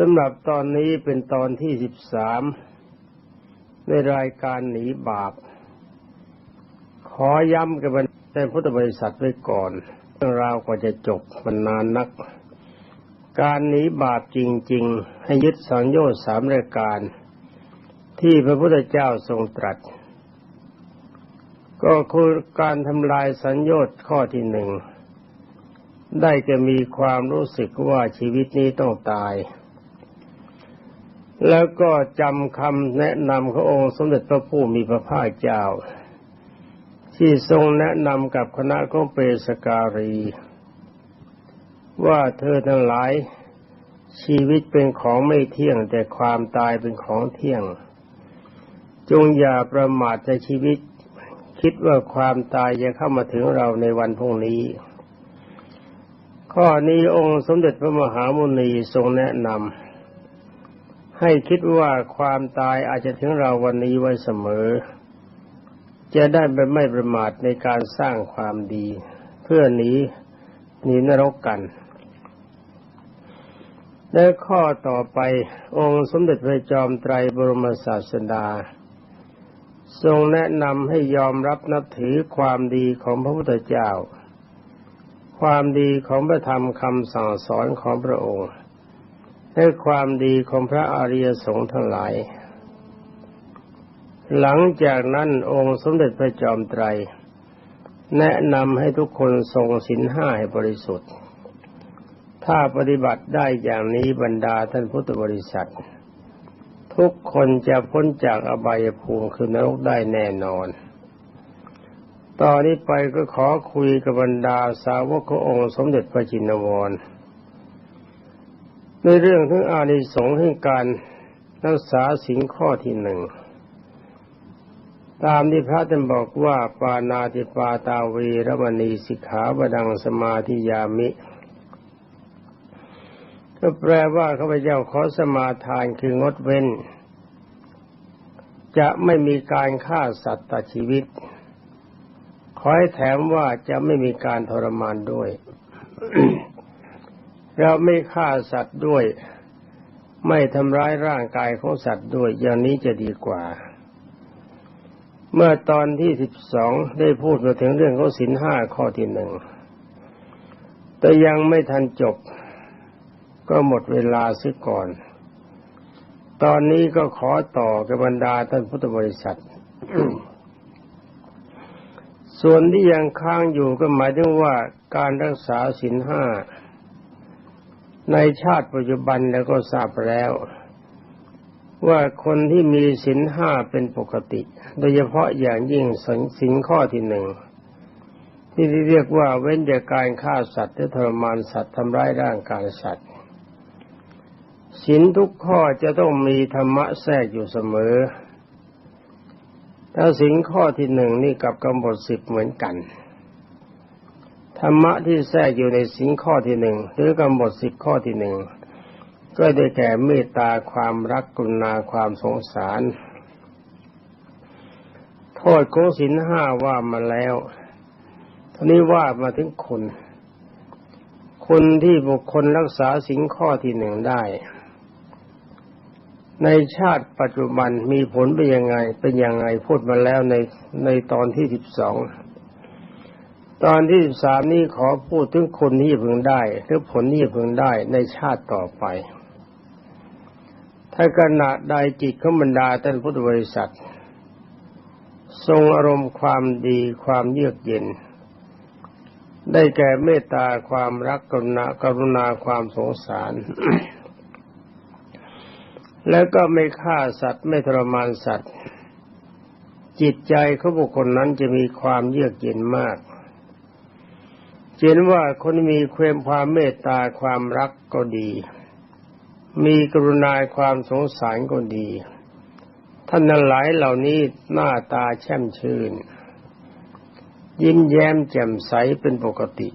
สำหรับตอนนี้เป็นตอนที่สิบสามในรายการหนีบาป ขอย้ำกับในพุทธบริษัทไว้ก่อนเรื่องราวกว่าจะจบมันนานนัก การหนีบาปจริง ๆ ให้ยึดสังโยชน์สามรายการ ที่พระพุทธเจ้าทรงตรัส ก็คือการทำลายสัญญชน์ข้อที่หนึ่งได้จะมีความรู้สึกว่าชีวิตนี้ต้องตาย แล้วก็จำคำแนะนำขององค์สมเด็จพระผู้มีพระภาคเจ้า ที่ทรงแนะนำกับคณะของเปสการี ว่าเธอทั้งหลายชีวิตเป็นของไม่เที่ยงแต่ความตายเป็นของเที่ยง จงอย่าประมาทในชีวิต คิดว่าความตายจะเข้ามาถึงเราในวันพรุ่งนี้ ข้อนี้องค์สมเด็จพระมหามุนีทรงแนะนำ ให้คิดว่าความตายอาจจะถึงเราวันนี้ไว้เสมอ จะได้ไม่ประมาทในการสร้างความดี เพื่อหนีหนีนรกกันและข้อต่อไปองค์สมเด็จพระจอมไตรบรมศาสดา ทรงแนะนำให้ยอมรับนับถือความดีของพระพุทธเจ้า ความดีของพระธรรมคำสั่งสอนของพระองค์ และความดีของพระอริยสงฆ์ทั้งหลาย หลังจากนั้นองค์สมเด็จพระจอมไตร แนะนำให้ทุกคนทรงศีลห้าให้บริสุทธิ์ ถ้าปฏิบัติได้อย่างนี้บรรดาท่านพุทธบริษัท ทุกคนจะพ้นจากอบายภูมิคือนรกได้แน่นอนตอนนี้ไปก็ขอคุยกับบรรดาสาวกขององค์สมเด็จพระจินวร ในเรื่องทั้งอานิสงส์แห่งการรักษาสิ่งข้อที่หนึ่งตามที่พระท่านบอกว่าปานาติปาตาวีรมณีสิกขาบดังสมาธิยามิ ก็แปลว่าข้าพเจ้าขอสมาทานคืองดเว้น จะไม่มีการฆ่าสัตว์ตัดชีวิต ขอให้แถมว่าจะไม่มีการทรมานด้วย เราไม่ฆ่าสัตว์ด้วย ไม่ทำร้ายร่างกายของสัตว์ด้วยอย่างนี้จะดีกว่า เมื่อตอนที่สิบสองได้พูดมาถึงเรื่องของสินห้าข้อที่หนึ่งแต่ยังไม่ทันจบ ก็หมดเวลาซิก่อน ตอนนี้ก็ขอต่อกับบรรดาท่านพุทธบริษัท ส่วนที่ยังค้างอยู่ก็หมายถึงว่าการรักษาสินห้า ในชาติปัจจุบันแล้วก็ทราบแล้ว ว่าคนที่มีสินห้าเป็นปกติ โดยเฉพาะอย่างยิ่งสินข้อที่หนึ่งที่เรียกว่าเว้นจากการฆ่าสัตว์และทรมานสัตว์ทำร้ายร่างกายสัตว์สินทุกข้อจะต้องมีธรรมะแทรกอยู่เสมอถ้าสินข้อที่หนึ่งนี่กับกำหนดสิบเหมือนกัน ธรรมะที่แทรกอยู่ในสินข้อที่หนึ่งหรือกำหนดสิบข้อที่หนึ่งก็ได้แก่เมตตาความรักกรุณาความสงสาร โทษของสินห้าว่ามาแล้วทีนี้ว่ามาถึงคนคนที่บุคคลรักษาสินข้อที่หนึ่งได้ ในชาติปัจจุบันมีผลเป็นยังไงเป็นยังไงพูดมาแล้วในในตอนที่สิบสอง ตอนที่สิบสามนี้ขอพูดถึงคนที่พึงได้ หรือผลที่พึงได้ในชาติต่อไป ถ้าขณะใดจิตขบรรดาท่านพุทธบริษัท ทรงอารมณ์ความดีความเยือกเย็น ได้แก่เมตตาความรักกรุณากรุณาความสงสาร แล้วก็ไม่ฆ่าสัตว์ไม่ทรมานสัตว์ จิตใจเของบุคคลนั้นจะมีความเยือกเย็นมาก เห็นว่าคนมีความความเมตตาความรักก็ดี มีกรุณาความสงสารก็ดี ท่านนั้นหลายเหล่านี้หน้าตาแช่มชื่น ยิ้มแย้มแจ่มใสเป็นปกติ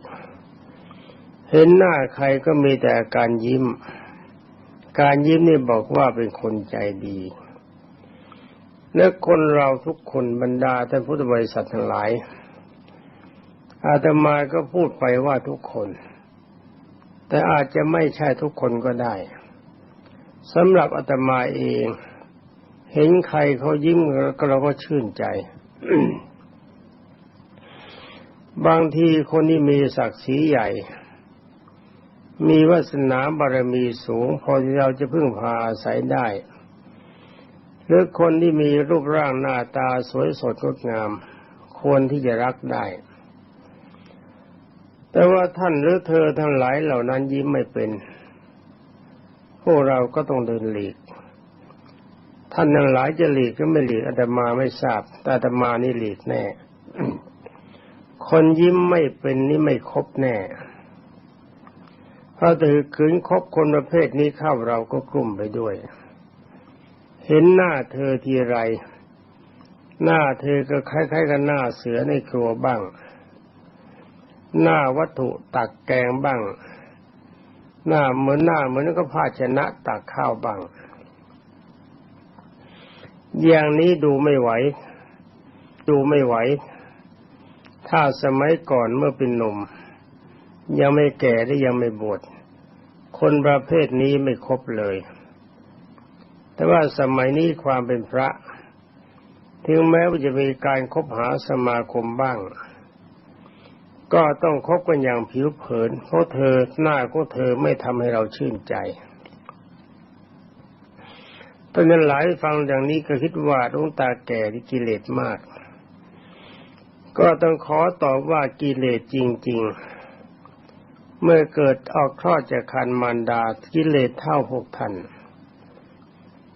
เห็นหน้าใครก็มีแต่การยิ้ม การยิ้มนี่บอกว่าเป็นคนใจดีและคนเราทุกคนบรรดาท่านพุทธบริษัททั้งหลาย อาตมาก็พูดไปว่าทุกคน แต่อาจจะไม่ใช่ทุกคนก็ได้สำหรับอาตมาเอง เห็นใครเขายิ้มเราก็ชื่นใจ บางทีคนที่มีศักดิ์ศรีใหญ่ มีวาสนาบารมีสูง พอที่เราจะพึ่งพาอาศัยได้ หรือคนที่มีรูปร่างหน้าตาสวยสดงดงาม ควรที่จะรักได้ แต่ว่าท่านหรือเธอทั้งหลายเหล่านั้นยิ้มไม่เป็น พวกเราก็ต้องเดินหลีก ท่านทั้งหลายจะหลีกก็ไม่หลีกอาตมาไม่ทราบ แต่อาตมานี่หลีกแน่ คนยิ้มไม่เป็นนี่ไม่ครบแน่ถ้าถือขืนคบคนประเภทนี้เข้าเราก็กลุ่มไปด้วย เห็นหน้าเธอทีไร หน้าเธอก็คล้ายๆกับหน้าเสือในครัวบ้าง หน้าวัตถุตักแกงบ้าง หน้าเหมือนหน้าเหมือนก็ภาชนะตักข้าวบ้าง อย่างนี้ดูไม่ไหว ดูไม่ไหว ถ้าสมัยก่อนเมื่อเป็นหนุ่ม ยังไม่แก่และยังไม่บวชคนประเภทนี้ไม่ครบเลย แต่ว่าสมัยนี้ความเป็นพระ ถึงแม้ว่าจะมีการคบหาสมาคมบ้าง ก็ต้องคบกันอย่างผิวเผิน เพราะเธอหน้าของเธอไม่ทำให้เราชื่นใจตอนนั้นหลายฟังอย่างนี้ก็คิดว่าดวงตาแก่ที่กิเลสมาก ก็ต้องขอตอบว่ากิเลสจริง ๆ เมื่อเกิดออกคลอดจากคันมารดากิเลสเท่าพวกท่าน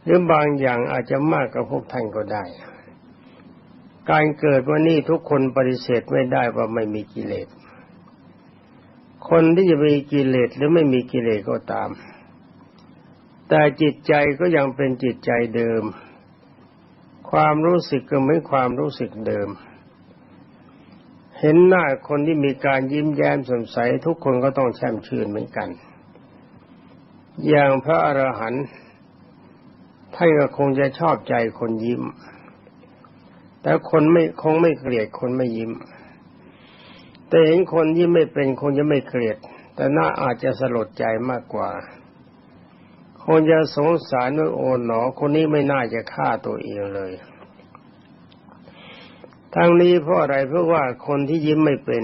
หรือบางอย่างอาจจะมากกว่าพวกท่านก็ได้ การเกิดวันนี้ทุกคนปฏิเสธไม่ได้ว่าไม่มีกิเลส คนที่จะมีกิเลสหรือไม่มีกิเลสก็ตาม แต่จิตใจก็ยังเป็นจิตใจเดิม ความรู้สึกก็เหมือนความรู้สึกเดิม เห็นหน้าคนที่มีการยิ้มแย้มสดใสทุกคนก็ต้องแช่มชื่นเหมือนกัน อย่างพระอรหันต์ท่านก็คงจะชอบใจคนยิ้ม แต่คนไม่คงไม่เกลียดคนไม่ยิ้ม แต่เห็นคนยิ้มไม่เป็นคงจะไม่เกลียด แต่น่าอาจจะสลดใจมากกว่า คงจะสงสารว่าโอ๋หนอ คนนี้ไม่น่าจะฆ่าตัวเองเลยทั้งนี้เพราะอะไรเพราะว่าคนที่ยิ้มไม่เป็น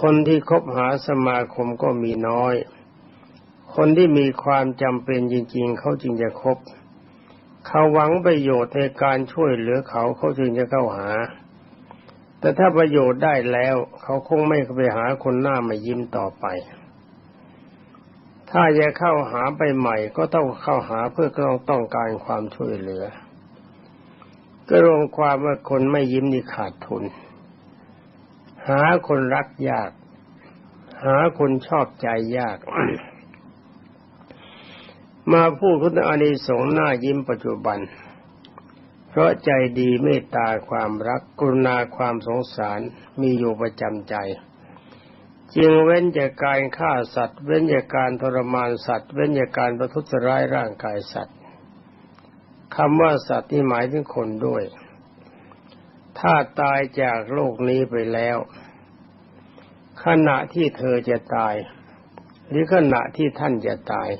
คนที่คบหาสมาคมก็มีน้อย คนที่มีความจำเป็นจริง ๆ เขาจึงจะคบ เขาหวังประโยชน์ในการช่วยเหลือเขาเขาจึงจะเข้าหา แต่ถ้าประโยชน์ได้แล้ว เขาคงไม่ไปหาคนหน้ามายิ้มต่อไป ถ้าจะเข้าหาไปใหม่ ก็ต้องเข้าหาเพื่อต้องต้องการความช่วยเหลือ ก็รวมความว่าคนไม่ยิ้มนี่ขาดทุน หาคนรักยาก หาคนชอบใจยาก มาพูดคุณอานิสงส์หน้ายิ้มปัจจุบัน เพราะใจดีเมตตาความรักกรุณาความสงสารมีอยู่ประจำใจ จึงเว้นจากการฆ่าสัตว์ เว้นจากการทรมานสัตว์ เว้นจากการประทุษร้ายร่างกายสัตว์คำว่าสัตว์ที่หมายถึงคนด้วย ถ้าตายจากโลกนี้ไปแล้ว ขณะที่เธอจะตาย หรือขณะที่ท่านจะตาย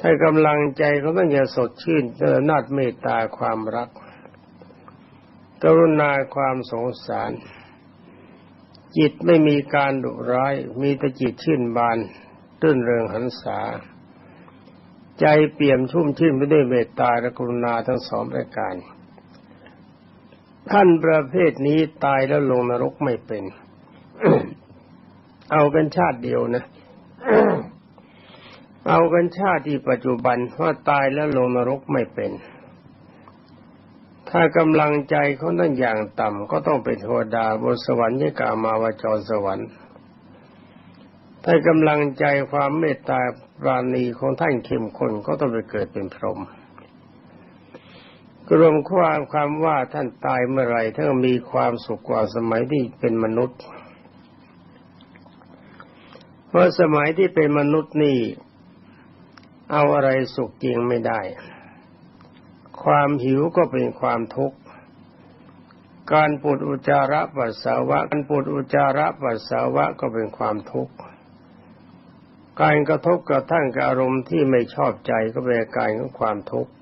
ถ้ากำลังใจเขาต้องจะสดชื่นเจอนาดเมตตาความรัก กรุณาความสงสาร จิตไม่มีการดุร้าย มีแต่จิตชื่นบาน ตื้นเริงหันษา ใจเปี่ยมชุ่มชื่นไปด้วยเมตตาและกรุณาทั้งสองประการ ท่านประเภทนี้ตายแล้วลงนรกไม่เป็น เอากันชาติเดียวนะ เอากันชาติที่ปัจจุบันว่าตายแล้วลงนรกไม่เป็น ถ้ากำลังใจเขานั่นอย่างต่ำก็ต้องเป็นเทวดาบนสวรรค์ยกามาวจรสวรรค์ ถ้ากำลังใจความเมตตาปราณีของท่านเข้มข้นก็ต้องไปเกิดเป็นพรหมกรวมความความว่าท่านตายเมื่อไรท่านมีความสุขกว่าสมัยที่เป็นมนุษย์ เพราะสมัยที่เป็นมนุษย์นี่ เอาอะไรสุขจริงไม่ได้ ความหิวก็เป็นความทุกข์การปวดอุจจาระปัสสาวะการปวดอุจจาระปัสสาวะก็เป็นความทุกข์การกระทบกระทั่งกับอารมณ์ที่ไม่ชอบใจก็เป็นการของความทุกข์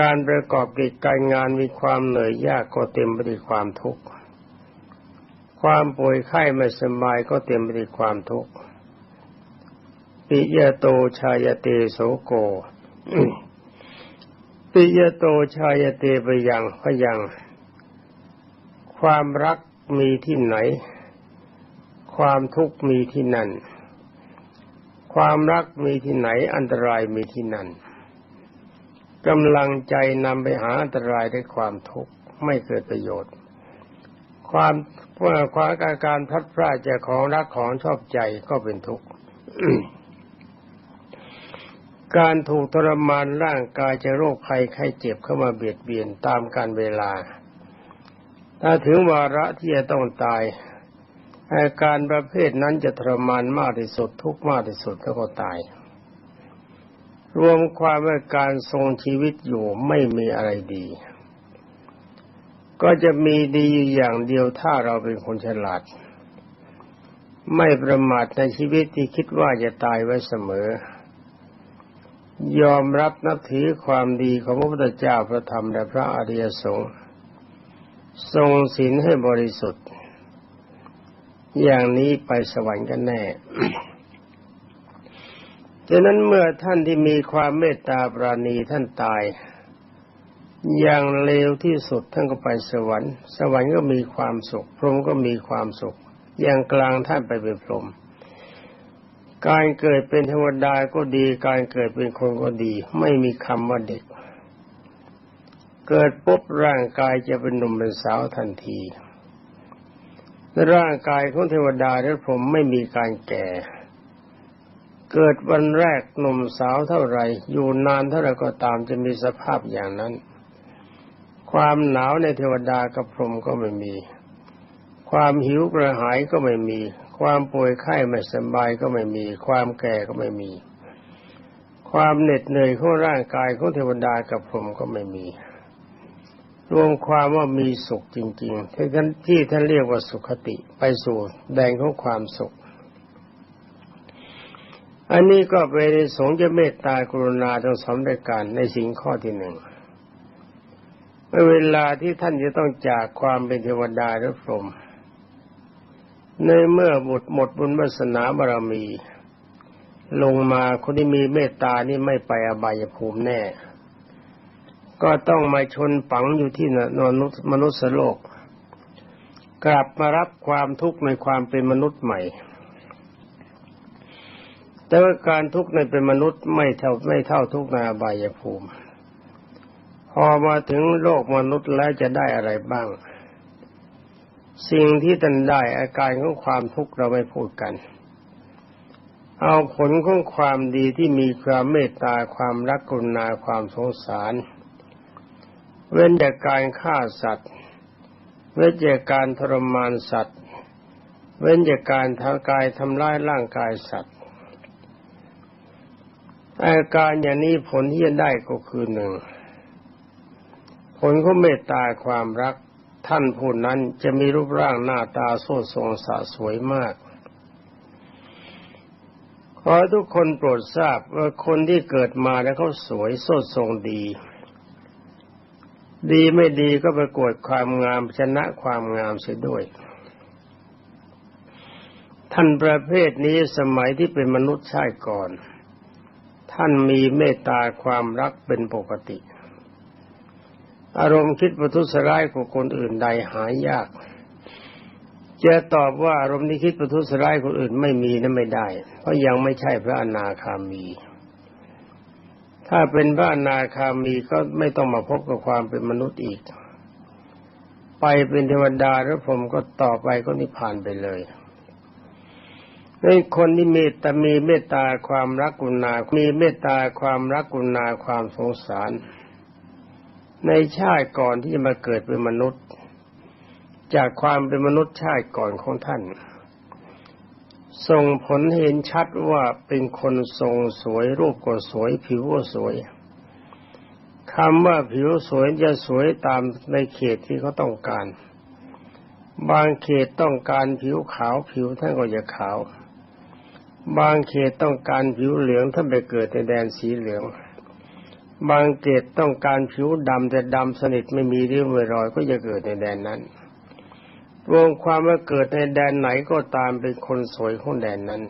การประกอบกิจการงานมีความเหนื่อยยากก็เต็มไปด้วยความทุกข์ความป่วยไข้ไม่สบายก็เต็มไปด้วยความทุกข์ ปิยโตชายเตโสโก ปิยโตชายเตไปยังพยัง ความรักมีที่ไหน ความทุกข์มีที่นั่น ความรักมีที่ไหน อันตรายมีที่นั่นกำลังใจนำไปหาอันตรายด้วยความทุกข์ไม่เกิดประโยชน์ ความว่าความอาการพัดพรากจากของรักของชอบใจก็เป็นทุกข์ การถูกทรมานร่างกายจะโรคภัยไข้เจ็บเข้ามาเบียดเบียนตามการเวลา ถ้าถึงวาระที่จะต้องตายอาการประเภทนั้นจะทรมานมากที่สุดทุกข์มากที่สุดแล้วก็ตาย รวมความว่าการทรงชีวิตอยู่ไม่มีอะไรดี ก็จะมีดีอยู่อย่างเดียวถ้าเราเป็นคนฉลาด ไม่ประมาทในชีวิตที่คิดว่าจะตายไว้เสมอ ยอมรับนับถือความดีของพระพุทธเจ้าพระธรรมและพระอริยสงฆ์ทรงศีลให้บริสุทธิ์ อย่างนี้ไปสวรรค์กันแน่ดังนั้นเมื่อท่านที่มีความเมตตาปราณีท่านตาย อย่างเลวที่สุดท่านก็ไปสวรรค์ สวรรค์ก็มีความสุข พรหมก็มีความสุข อย่างกลางท่านไปเป็นพรหม การเกิดเป็นเทวดาก็ดี การเกิดเป็นคนก็ดี ไม่มีคำว่าเด็ก เกิดปุ๊บร่างกายจะเป็นหนุ่มเป็นสาวทันทีร่างกายของเทวดาและพรหมไม่มีการแก่ เกิดวันแรกหนุ่มสาวเท่าไรอยู่นานเท่าไรก็ตามจะมีสภาพอย่างนั้น ความหนาวในเทวดากับพรหมก็ไม่มี ความหิวกระหายก็ไม่มี ความป่วยไข้ไม่สบายก็ไม่มี ความแก่ก็ไม่มี ความเหน็ดเหนื่อยของร่างกายของเทวดากับพรหมก็ไม่มี รวมความว่ามีสุขจริง ๆ ที่ท่านที่ท่านเรียกว่าสุขติไปสู่แดงของความสุข อันนี้ก็เป็นสงฆ์จะเมตตากรุณาทั้งสองรายการในสิ่งข้อที่หนึ่งเวลาที่ท่านจะต้องจากความเป็นเทวดาหรือพรหม ในเมื่อหมดหมดบุญวาสนาบารมี ลงมาคนที่มีเมตตานี่ไม่ไปอบายภูมิแน่ ก็ต้องมาชนฝังอยู่ที่นนุษย์มนุษย์โลก กลับมารับความทุกข์ในความเป็นมนุษย์ใหม่ แต่ว่าการทุกข์ในเป็นมนุษย์ไม่เท่าไม่เท่าทุกข์ในอบายภูมิ พอมาถึงโลกมนุษย์แล้วจะได้อะไรบ้าง สิ่งที่ท่านได้อาการของความทุกข์เราไม่พูดกัน เอาผลของความดีที่มีความเมตตาความรักกรุณาความสงสาร เว้นจากการฆ่าสัตว์ เว้นจากการทรมานสัตว์ เว้นจากการทางกายทำร้ายร่างกายสัตว์ อาการอย่างนี้ผลที่จะได้ก็คือหนึ่งผลของเมตตาความรัก ท่านผู้นั้นจะมีรูปร่างหน้าตาโซทรงสะสวยมาก ขอทุกคนโปรดทราบว่าคนที่เกิดมาแล้วเขาสวยโซทรงดี ดีไม่ดีก็ประกวดความงามชนะความงามเสียด้วย ท่านประเภทนี้สมัยที่เป็นมนุษย์ชาติก่อน ท่านมีเมตตาความรักเป็นปกติ อารมณ์คิดประทุษร้ายกับคนอื่นใดหายยาก จะตอบว่าอารมณ์ที่คิดประทุษร้ายคนอื่นไม่มีนั้นไม่ได้ เพราะยังไม่ใช่พระอนาคามี ถ้าเป็นพระอนาคามีก็ไม่ต้องมาพบกับความเป็นมนุษย์อีก ไปเป็นเทวดาแล้วผมก็ต่อไปก็นิพพานไปเลยในคนที่มีแต่มีเมตตาความรักกุณา มีเมตตาความรักกุณาความสงสาร ในชาติก่อนที่จะมาเกิดเป็นมนุษย์ จากความเป็นมนุษย์ชาติก่อนของท่านส่งผลเห็นชัดว่าเป็นคนทรงสวยรูปก็สวย ผิวก็สวยคำว่าผิวสวยจะสวยตามในเขตที่เขาต้องการ บางเขตต้องการผิวขาวผิวท่านก็จะขาว บางเขตต้องการผิวเหลืองท่านไปเกิดในแดนสีเหลือง บางเขตต้องการผิวดำแต่ดำสนิทไม่มีริ้วรอยก็จะเกิดในแดนนั้น รวมความว่าเกิดในแดนไหนก็ตามเป็นคนสวยของแดนนั้น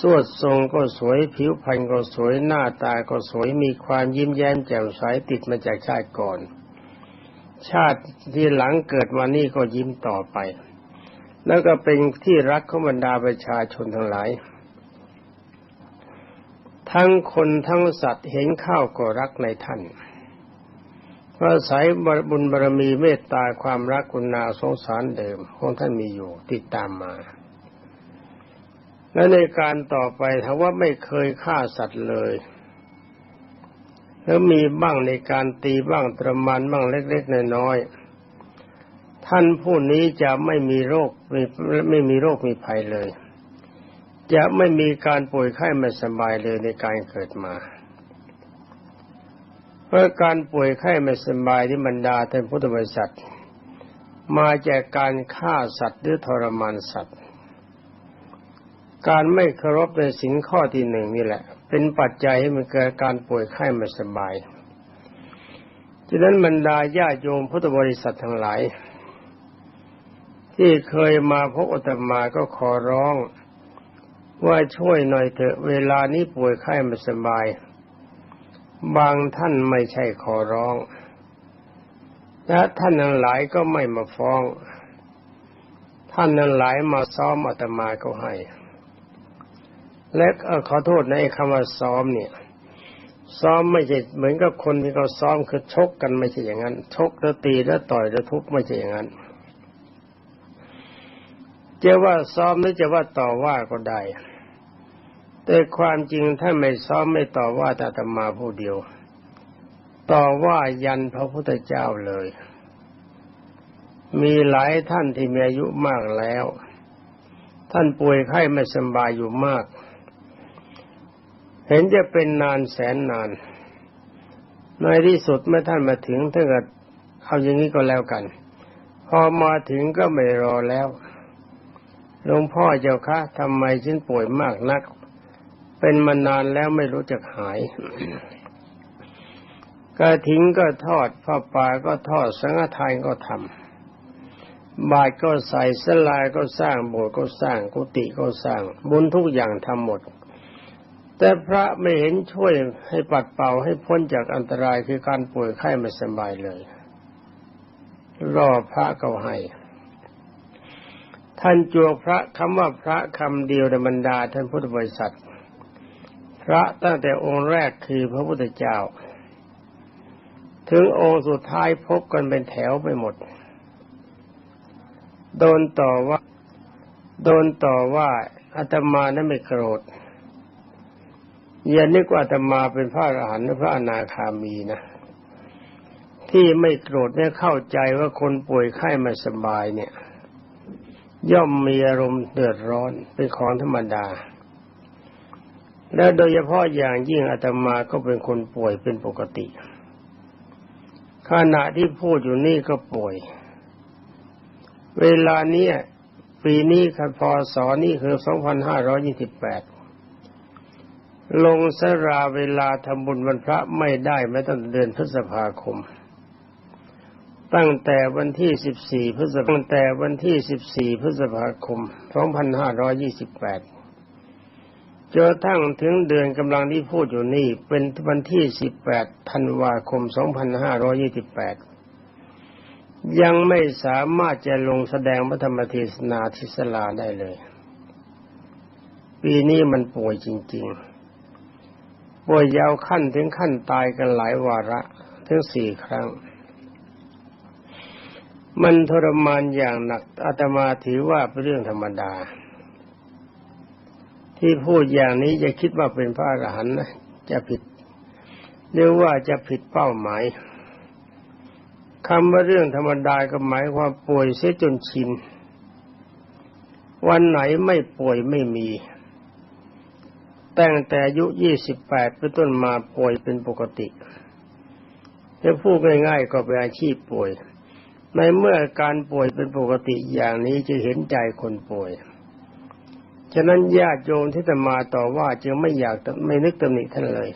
สวดทรงก็สวยผิวพรรณก็สวยหน้าตาก็สวยมีความยิ้มแย้มแจ่มใสติดมาจากชาติก่อน ชาติที่หลังเกิดมานี่ก็ยิ้มต่อไป แล้วก็เป็นที่รักของบรรดาประชาชนทั้งหลาย ทั้งคนทั้งสัตว์เห็นข้าวก็รักในท่านเพราะสายบุญบารมีเมตตาความรักกุณาสงสารเดิมของท่านมีอยู่ติดตามมา และในการต่อไปถ้าว่าไม่เคยฆ่าสัตว์เลย แล้วมีบ้างในการตีบ้างตรมานบ้างเล็กๆน้อยๆท่านผู้นี้จะไม่มีโรคไม่ไม่มีโรคมีภัยเลย จะไม่มีการป่วยไข้ไม่สบายเลยในการเกิดมาเพราะการป่วยไข้ไม่สบายที่บรรดาท่านพุทธบริษัท มาจากการฆ่าสัตว์หรือทรมานสัตว์ การไม่เคารพในสินข้อที่หนึ่งนี่แหละ เป็นปัจจัยให้มันเกิดการป่วยไข้ไม่สบายฉะนั้นบรรดาญาโยมพุทธบริษัททั้งหลาย ที่เคยมาพบอาตมาก็ขอร้อง ว่าช่วยหน่อยเถอะเวลานี้ป่วยไข้ไม่สบาย บางท่านไม่ใช่ขอร้อง และท่านนั้นหลายก็ไม่มาฟ้อง ท่านนั้นหลายมาซ้อมอาตมาก็ให้ และขอโทษในคำว่าซ้อมเนี่ย ซ้อมไม่ใช่เหมือนกับคนที่เขาซ้อมคือชกกันไม่ใช่อย่างนั้น ชกแล้วตีแล้วต่อยแล้วทุบไม่ใช่อย่างนั้น จะว่าซ้อมหรือจะว่าต่อว่าก็ได้ แต่ความจริงท่านไม่ซ้อมไม่ต่อว่าแต่ธรรมาผู้เดียว ต่อว่ายันพระพุทธเจ้าเลย มีหลายท่านที่มีอายุมากแล้ว ท่านป่วยไข้ไม่สบายอยู่มาก เห็นจะเป็นนานแสนนาน ในที่สุดเมื่อท่านมาถึงท่านก็เอาอย่างนี้ก็แล้วกัน พอมาถึงก็ไม่รอแล้ว หลวงพ่อเจ้าคะทำไมฉันป่วยมากนัก เป็นมานานแล้วไม่รู้จักหายกระถิงก็ทอดผ้าป่าก็ทอดสังฆทานก็ทำบาตรก็ใส่สลายก็สร้างโบสถ์ก็สร้างกุฏิก็สร้างบุญทุกอย่างทำหมด แต่พระไม่เห็นช่วยให้ปัดเป่าให้พ้นจากอันตรายคือการป่วยไข้ไม่สบายเลย รอพระก็ให้ ท่านจวกพระคำว่าพระคำเดียวในบรรดาท่านพุทธบริษัท พระตั้งแต่องค์แรกคือพระพุทธเจ้า ถึงองค์สุดท้ายพบกันเป็นแถวไปหมด โดนต่อว่าโดนต่อว่าอาตมานั้นไม่โกรธอย่านึกว่าอาตมาเป็นพระอรหันต์หรือพระอนาคามีนะที่ไม่โกรธเนี่ยเข้าใจว่าคนป่วยไข้ไม่สบายเนี่ย ย่อมมีอารมณ์เดือดร้อนเป็นของธรรมดา และโดยเฉพาะอย่างยิ่งอาตมาก็เป็นคนป่วยเป็นปกติ ขณะที่พูดอยู่นี่ก็ป่วย เวลาเนี้ยปีนี้คันพศนี่คือ 2528 ลงสราเวลาทำบุญวันพระไม่ได้ไม่ตั้งเดือนพฤษภาคม ตั้งแต่วันที่ 14 พฤษภาคมตั้งแต่วันที่ 14 พฤษภาคม 2528จนทั้งถึงเดือนกำลังที่พูดอยู่นี่ เป็นวันที่ 18 ธันวาคม 2528 ยังไม่สามารถจะลงแสดงพระธรรมเทศนาทิศลาได้เลย ปีนี้มันป่วยจริง ๆ ป่วยยาวขั้นถึงขั้นตายกันหลายวาระ ถึงสี่ครั้ง มันทรมานอย่างหนักอาตมาถือว่าเป็นเรื่องธรรมดา ที่พูดอย่างนี้จะคิดว่าเป็นพระอรหันต์นะจะผิดหรือว่าจะผิดเป้าหมายคำว่าเรื่องธรรมดาก็หมายความป่วยเสียจนชิน วันไหนไม่ป่วยไม่มี ตั้งแต่อายุยี่สิบแปดเป็นต้นมาป่วยเป็นปกติจะพูดง่ายๆก็เป็นอาชีพป่วย ในเมื่อการป่วยเป็นปกติอย่างนี้จะเห็นใจคนป่วย ฉะนั้นญาติโยมที่จะมาต่อว่าจึงไม่อยากไม่นึกตำหนิท่านเลย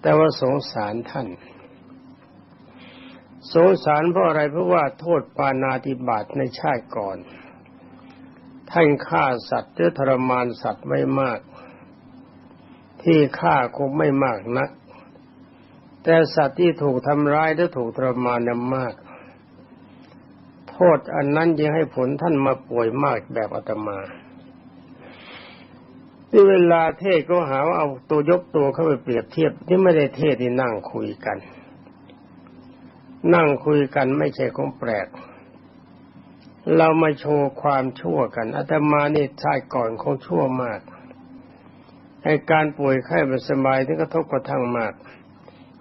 แต่ว่าสงสารท่าน สงสารเพราะอะไรเพราะว่าโทษปานาติบาตในชาติก่อน ท่านฆ่าสัตว์หรือทรมานสัตว์ไม่มาก ที่ฆ่าคงไม่มากนัก แต่สัตว์ที่ถูกทำร้ายหรือถูกทรมานนั้นมาก โทษอันนั้นยังให้ผลท่านมาป่วยมากแบบอาตมาที่เวลาเทศก็หาว่าเอาตัวยกตัวเข้าไปเปรียบเทียบที่ไม่ได้เทศที่นั่งคุยกัน นั่งคุยกันไม่ใช่ของแปลก เรามาโชว์ความชั่วกันอาตมานี่ชาติก่อนคงชั่วมากให้การป่วยไข้ไม่สบายที่กระทบกระทั่งมาก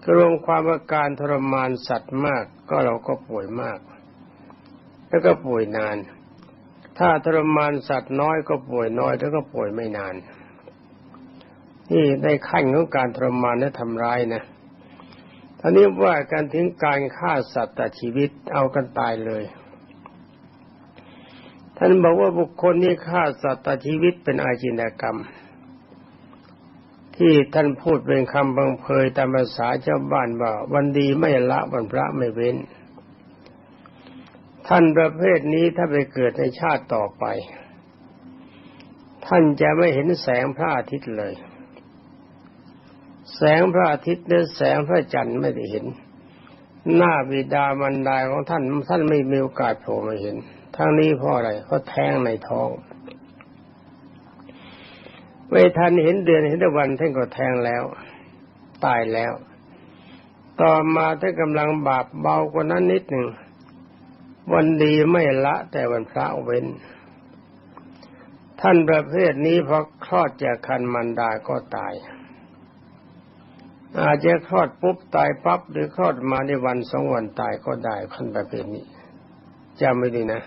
กรวมความว่าการทรมานสัตว์มากก็เราก็ป่วยมาก แล้วก็ป่วยนาน ถ้าทรมานสัตว์น้อยก็ป่วยน้อย แล้วก็ป่วยไม่นาน นี่ได้ขั้นของการทรมานและทำร้ายนะท่านี้ว่าการถึงการฆ่าสัตว์ตัดชีวิตเอากันตายเลย ท่านบอกว่าบุคคลนี้ฆ่าสัตว์ตัดชีวิตเป็นอาชินกรรม ที่ท่านพูดเป็นคำบังเพยตามภาษาชาวบ้านว่าวันดีไม่ละวันพระไม่เว้น ท่านประเภทนี้ถ้าไปเกิดในชาติต่อไป ท่านจะไม่เห็นแสงพระอาทิตย์เลย แสงพระอาทิตย์หรือแสงพระจันทร์ไม่ได้เห็น หน้าบิดามันดาของท่านท่านไม่มีโอกาสโผล่มาเห็น ทั้งนี้เพราะอะไรเพราะแท้งในท้องไม่ทันเห็นเดือนเห็นวันท่านก็แทงแล้ว ตายแล้ว ต่อมาท่ากำลังบาปเบากว่านั้นนิดหนึ่ง วันดีไม่ละแต่วันพระเว้น ท่านประเภทนี้พอคลอดจากคันมันดาก็ตาย อาจจะคลอดปุ๊บตายปั๊บหรือคลอดมาในวันสองวันตายก็ได้ขั้นประเภทนี้จำไม่ดีนะ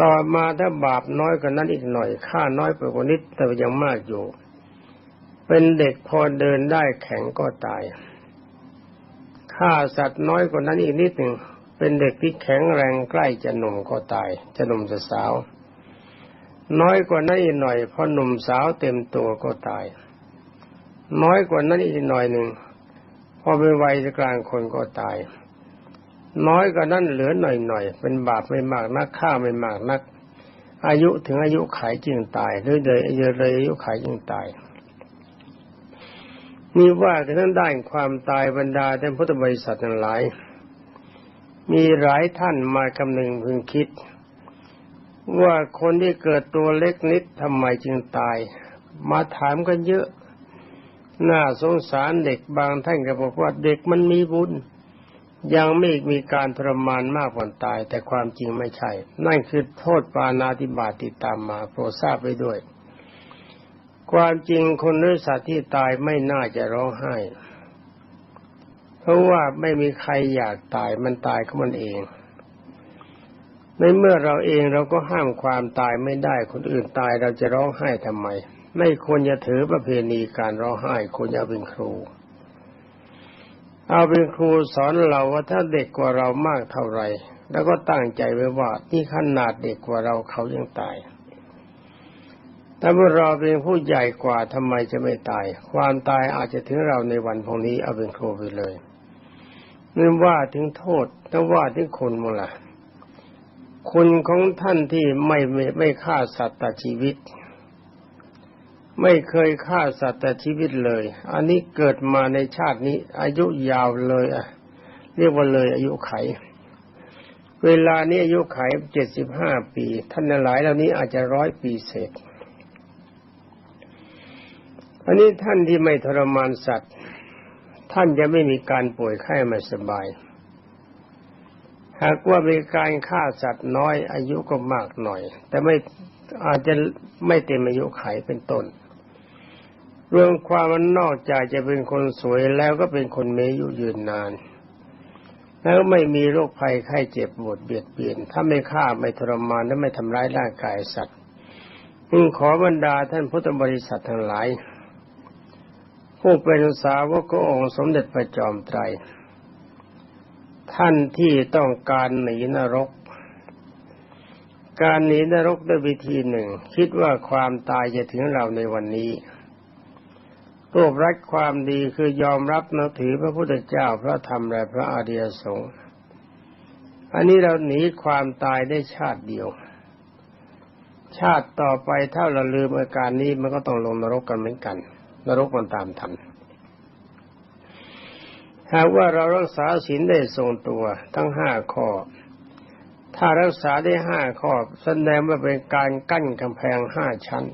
ต่อมาถ้าบาปน้อยกว่านั้นอีกหน่อยค่าน้อยไปกว่านิดแต่ยังมากอยู่ เป็นเด็กพอเดินได้แข็งก็ตายฆ่าสัตว์น้อยกว่านั้นอีกนิดหนึ่ง เป็นเด็กที่แข็งแรงใกล้จะหนุ่มก็ตาย จะหนุ่มจะสาว น้อยกว่านั้นอีกหน่อยพอหนุ่มสาวเต็มตัวก็ตาย น้อยกว่านั้นอีกหน่อยหนึ่งพอเป็นวัยกลางคนก็ตาย น้อยกว่านั้นเหลือหน่อยหน่อยเป็นบาปไม่มากนักฆ่าไม่มากนัก อายุถึงอายุขายจึงตายหรือเลยเยอะเลยอายุขายจึงตายมีว่ากันทั้งด้านความตายบรรดาท่านพุทธบริษัททั้งหลาย มีหลายท่านมากำนึงพึงคิด ว่าคนที่เกิดตัวเล็กนิดทำไมจึงตาย มาถามกันเยอะ น่าสงสารเด็กบางท่านก็บอกว่าเด็กมันมีบุญ ยังไม่มีการทรมานมากกว่าตาย แต่ความจริงไม่ใช่ นั่นคือโทษปานาติบาติดตามมาโปรดทราบไปด้วย ความจริงคนหรือสัตว์ที่ตายไม่น่าจะร้องไห้ เพราะว่าไม่มีใครอยากตายมันตายของมันเอง ในเมื่อเราเองเราก็ห้ามความตายไม่ได้คนอื่นตายเราจะร้องไห้ทำไม ไม่ควรจะถือประเพณีการร้องไห้ควรจะเป็นครู เอาเป็นครูสอนเราว่าถ้าเด็กกว่าเรามากเท่าไหร่แล้วก็ตั้งใจไว้ว่านี่ขนาดเด็กกว่าเราเขายังตายแต่เมื่อเราเป็นผู้ใหญ่กว่าทำไมจะไม่ตาย ความตายอาจจะถึงเราในวันพรุ่งนี้เอาเป็นครูไปเลย นี่ว่าถึงโทษถ้าว่าถึงคนมั้งล่ะคุณของท่านที่ไม่ไม่ไม่ฆ่าสัตว์ตัดชีวิต ไม่เคยฆ่าสัตว์แต่ชีวิตเลย อันนี้เกิดมาในชาตินี้ อายุยาวเลยอะ เรียกว่าเลยอายุไข เวลานี้อายุไขเจ็ดสิบห้าปี ท่านหลายเหล่านี้อาจจะร้อยปีเศษอันนี้ท่านที่ไม่ทรมานสัตว์ ท่านจะไม่มีการป่วยไข้ไม่สบาย หากว่ามีการฆ่าสัตว์น้อยอายุก็มากหน่อย แต่ไม่อาจจะไม่เต็มอายุไขเป็นต้น เรวมความมันนอกจากจะเป็นคนสวยแล้วก็เป็นคนมีอายุยืนนาน แล้วไม่มีโรคภัยไข้เจ็บปวดเบียดเบียน ถ้าไม่ฆ่าไม่ทรมานและไม่ทำร้ายร่างกายสัตว์จึงขอบรรดาท่านพุทธบริษัททั้งหลาย ผู้เป็นสาวกองค์สมเด็จพระจอมไตร ท่านที่ต้องการหนีนรก การหนีนรกด้วยวิธีหนึ่ง คิดว่าความตายจะถึงเราในวันนี้รวบรัดความดีคือยอมรับนับถือพระพุทธเจ้าพระธรรมและพระอริยสงฆ์อันนี้เราหนีความตายได้ชาติเดียว ชาติต่อไปถ้าเราลืมอาการนี้มันก็ต้องลงนรกกันเหมือนกัน นรกมันตามทันหากว่าเรารักษาศีลได้ทรงตัวทั้งห้าข้อ ถ้ารักษาได้ห้าข้อแสดงว่าเป็นการกั้นกำแพงห้าชั้น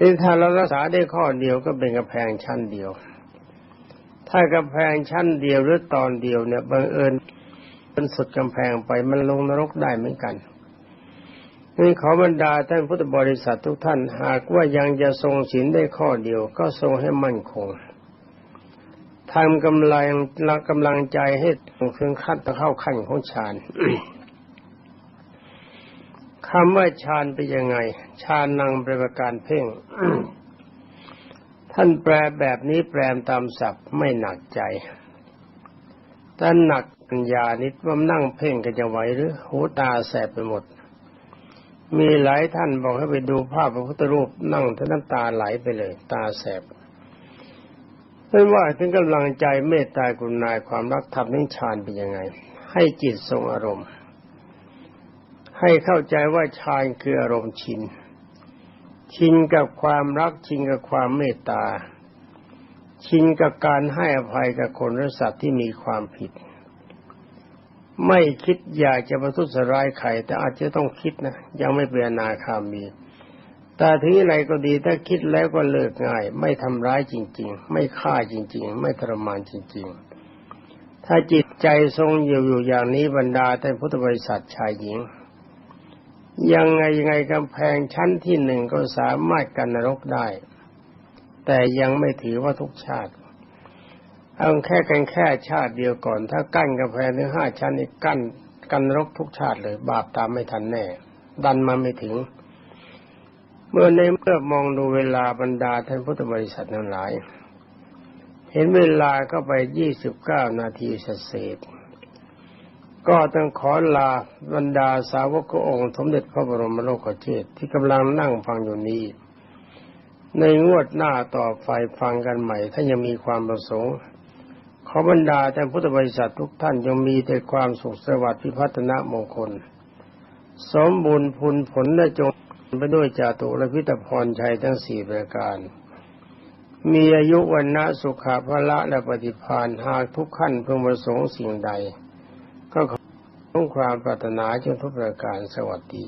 นี่ถ้าเรารักษาได้ข้อเดียวก็เป็นกำแพงชั้นเดียว ถ้ากำแพงชั้นเดียวหรือตอนเดียวเนี่ยบังเอิญเป็นสุดกำแพงไปมันลงนรกได้เหมือนกัน นี่ขอบรรดาท่านพุทธบริษัททุกท่าน หากว่ายังจะทรงศีลได้ข้อเดียว ก็ทรงให้มั่นคงทำกำลังกำลังใจให้ถึงขั้นตะเข้าขั้นของฌานคำว่าฌานเป็นยังไงฌานนังเป็นประการเพ่งท่านแปลแบบนี้แปลตามศัพท์ไม่หนักใจท่านหนักปัญญานิดว่านั่งเพ่งกันจะไหวหรือ หูตาแสบไปหมด มีหลายท่านบอกให้ไปดูภาพพระพุทธรูปนั่งท่านน้ำตาไหลไปเลย ตาแสบไม่ว่าถึงกำลังใจเมตตากรุณาความรักธรรมนิฌานเป็นยังไง ให้จิตทรงอารมณ์ ให้เข้าใจว่าฌานคืออารมณ์ชิน ชินกับความรักชินกับความเมตตา ชินกับการให้อภัยกับคนและสัตว์ที่มีความผิด ไม่คิดอยากจะประทุษร้ายใครแต่อาจจะต้องคิดนะยังไม่เป็นนาคามี แต่ถึงอะไรก็ดีถ้าคิดแล้วก็เลิกง่าย ไม่ทำร้ายจริง ๆ ไม่ฆ่าจริง ๆ ไม่ทรมานจริง ๆ ถ้าจิตใจทรงอยู่อยู่อย่างนี้บรรดาท่พุทธบริษัทชายหญิง ยังไงยังไงกำแพงชั้นที่หนึ่งก็สามารถกันนรกได้ แต่ยังไม่ถือว่าทุกชาติ เอาแค่กันแค่ชาติเดียวก่อน ถ้ากั้นกำแพงถึงห้าชั้นนี่กั้นกันรกทุกชาติเลย บาปตามไม่ทันแน่ ดันมาไม่ถึง เมื่อในเมื่อมองดูเวลาบรรดาท่านพุทธบริษัททั้งหลาย เห็นเวลาก็ไปยี่สิบเก้านาทีเศษก็ต้องขอลาบรรดาสาวกองค์สมเด็จพระบรมโลกเชษที่กำลังนั่งฟังอยู่นี้ ในงวดหน้าต่อไฟฟังกันใหม่ ถ้ายังมีความประสงค์ บรรดาท่านพุทธบริษัททุกท่านยังมีแต่ความสุขสวัสดิ์พิพัฒนามงคล สมบูรณ์ผลผลและจงไปด้วยจาตุและพิตพรชัยทั้งสี่ประการ มีอายุวันนะสุขภาละและปฏิพานหากทุกขั้นเพื่อประสงค์สิ่งใด ก็ขอความปรารถนาจงทุกประการสวัสดี